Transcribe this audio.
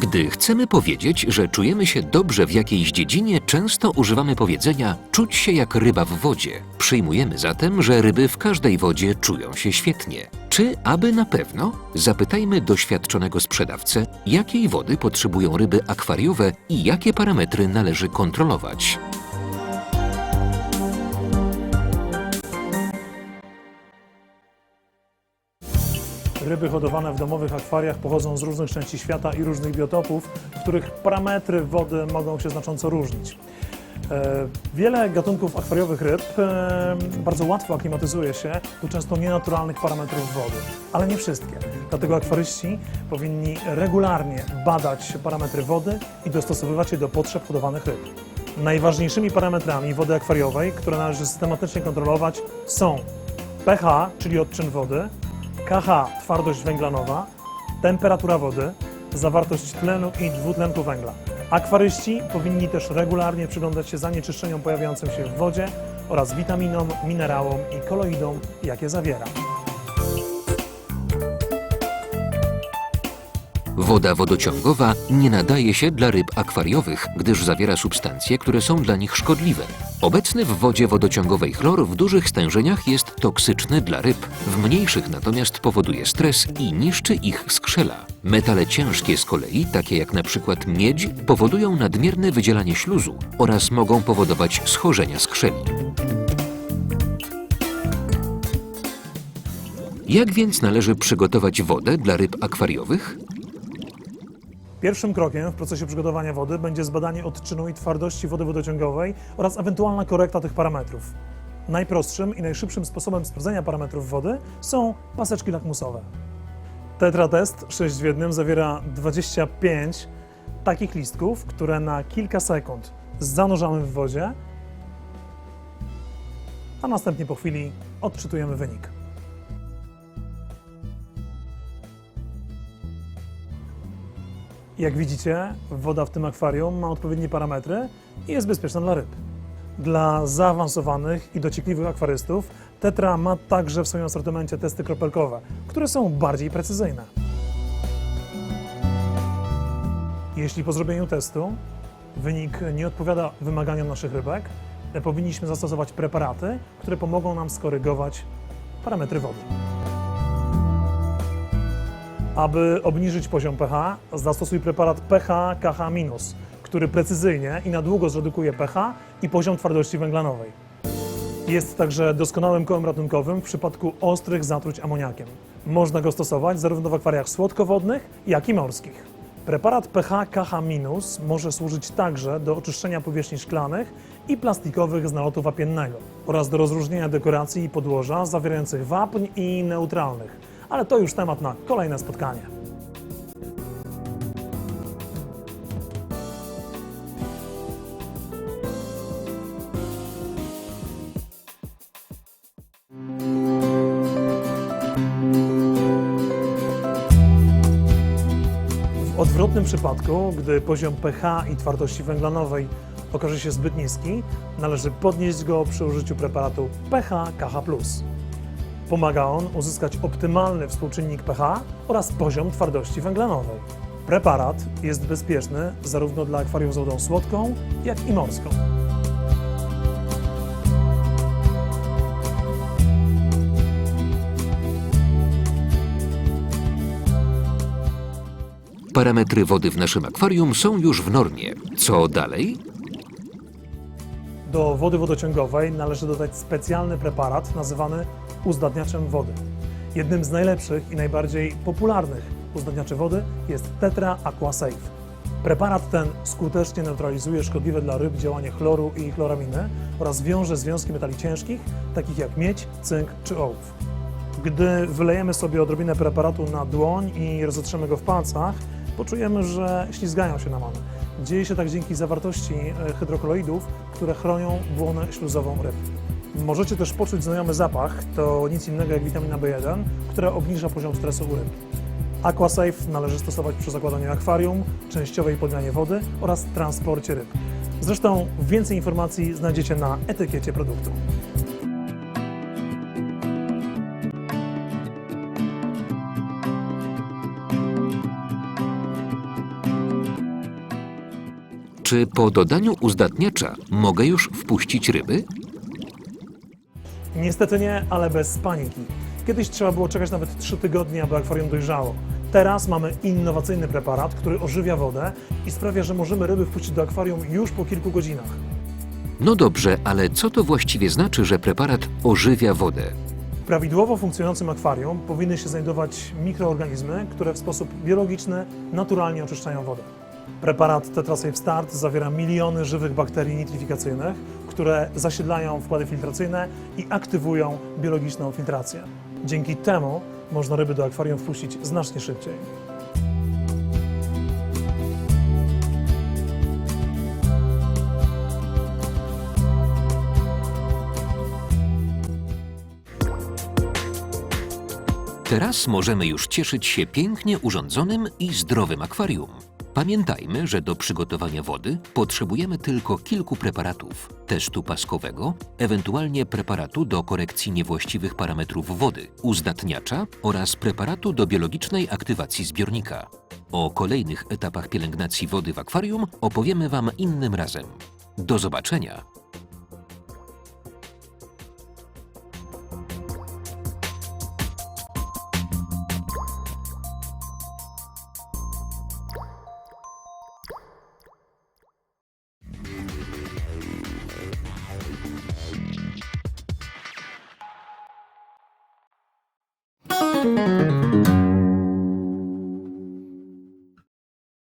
Gdy chcemy powiedzieć, że czujemy się dobrze w jakiejś dziedzinie, często używamy powiedzenia czuć się jak ryba w wodzie. Przyjmujemy zatem, że ryby w każdej wodzie czują się świetnie. Czy aby na pewno? Zapytajmy doświadczonego sprzedawcę, jakiej wody potrzebują ryby akwariowe i jakie parametry należy kontrolować. Ryby hodowane w domowych akwariach pochodzą z różnych części świata i różnych biotopów, w których parametry wody mogą się znacząco różnić. E, Wiele gatunków akwariowych ryb e, bardzo łatwo aklimatyzuje się do często nienaturalnych parametrów wody, ale nie wszystkie. Dlatego akwaryści powinni regularnie badać parametry wody i dostosowywać je do potrzeb hodowanych ryb. Najważniejszymi parametrami wody akwariowej, które należy systematycznie kontrolować są pH, czyli odczyn wody, KH twardość węglanowa, temperatura wody, zawartość tlenu i dwutlenku węgla. Akwaryści powinni też regularnie przyglądać się zanieczyszczeniom pojawiającym się w wodzie oraz witaminom, minerałom i koloidom, jakie zawiera. Woda wodociągowa nie nadaje się dla ryb akwariowych, gdyż zawiera substancje, które są dla nich szkodliwe. Obecny w wodzie wodociągowej chlor w dużych stężeniach jest toksyczny dla ryb, w mniejszych natomiast powoduje stres i niszczy ich skrzela. Metale ciężkie z kolei, takie jak przykład miedź, powodują nadmierne wydzielanie śluzu oraz mogą powodować schorzenia skrzeli. Jak więc należy przygotować wodę dla ryb akwariowych? Pierwszym krokiem w procesie przygotowania wody będzie zbadanie odczynu i twardości wody wodociągowej oraz ewentualna korekta tych parametrów. Najprostszym i najszybszym sposobem sprawdzenia parametrów wody są paseczki lakmusowe. Tetra Test 6 w 1 zawiera 25 takich listków, które na kilka sekund zanurzamy w wodzie, a następnie po chwili odczytujemy wynik. Jak widzicie, woda w tym akwarium ma odpowiednie parametry i jest bezpieczna dla ryb. Dla zaawansowanych i dociekliwych akwarystów Tetra ma także w swoim asortymencie testy kropelkowe, które są bardziej precyzyjne. Jeśli po zrobieniu testu wynik nie odpowiada wymaganiom naszych rybek, powinniśmy zastosować preparaty, które pomogą nam skorygować parametry wody. Aby obniżyć poziom pH, zastosuj preparat pH KH-, który precyzyjnie i na długo zredukuje pH i poziom twardości węglanowej. Jest także doskonałym kołem ratunkowym w przypadku ostrych zatruć amoniakiem. Można go stosować zarówno w akwariach słodkowodnych, jak i morskich. Preparat pH KH- może służyć także do oczyszczenia powierzchni szklanych i plastikowych z nalotu wapiennego oraz do rozróżnienia dekoracji i podłoża zawierających wapń i neutralnych, ale to już temat na kolejne spotkanie. W odwrotnym przypadku, gdy poziom pH i twardości węglanowej okaże się zbyt niski, należy podnieść go przy użyciu preparatu pH KH+. Pomaga on uzyskać optymalny współczynnik pH oraz poziom twardości węglanowej. Preparat jest bezpieczny zarówno dla akwariów z wodą słodką, jak i morską. Parametry wody w naszym akwarium są już w normie. Co dalej? Do wody wodociągowej należy dodać specjalny preparat nazywany uzdatniaczem wody. Jednym z najlepszych i najbardziej popularnych uzdatniaczy wody jest Tetra Aqua Safe. Preparat ten skutecznie neutralizuje szkodliwe dla ryb działanie chloru i chloraminy oraz wiąże związki metali ciężkich, takich jak miedź, cynk czy ołów. Gdy wylejemy sobie odrobinę preparatu na dłoń i rozetrzemy go w palcach, poczujemy, że ślizgają się nam one. Dzieje się tak dzięki zawartości e, hydrokoloidów, które chronią błonę śluzową ryb. Możecie też poczuć znajomy zapach, to nic innego jak witamina B1, która obniża poziom stresu u ryb. Aquasafe należy stosować przy zakładaniu akwarium, częściowej podmianie wody oraz transporcie ryb. Zresztą więcej informacji znajdziecie na etykiecie produktu. Czy po dodaniu uzdatniacza mogę już wpuścić ryby? Niestety nie, ale bez paniki. Kiedyś trzeba było czekać nawet 3 tygodnie, aby akwarium dojrzało. Teraz mamy innowacyjny preparat, który ożywia wodę i sprawia, że możemy ryby wpuścić do akwarium już po kilku godzinach. No dobrze, ale co to właściwie znaczy, że preparat ożywia wodę? W prawidłowo funkcjonującym akwarium powinny się znajdować mikroorganizmy, które w sposób biologiczny naturalnie oczyszczają wodę. Preparat TetraSafe Start zawiera miliony żywych bakterii nitrifikacyjnych, które zasiedlają wkłady filtracyjne i aktywują biologiczną filtrację. Dzięki temu można ryby do akwarium wpuścić znacznie szybciej. Teraz możemy już cieszyć się pięknie urządzonym i zdrowym akwarium. Pamiętajmy, że do przygotowania wody potrzebujemy tylko kilku preparatów: testu paskowego, ewentualnie preparatu do korekcji niewłaściwych parametrów wody, uzdatniacza oraz preparatu do biologicznej aktywacji zbiornika. O kolejnych etapach pielęgnacji wody w akwarium opowiemy Wam innym razem. Do zobaczenia!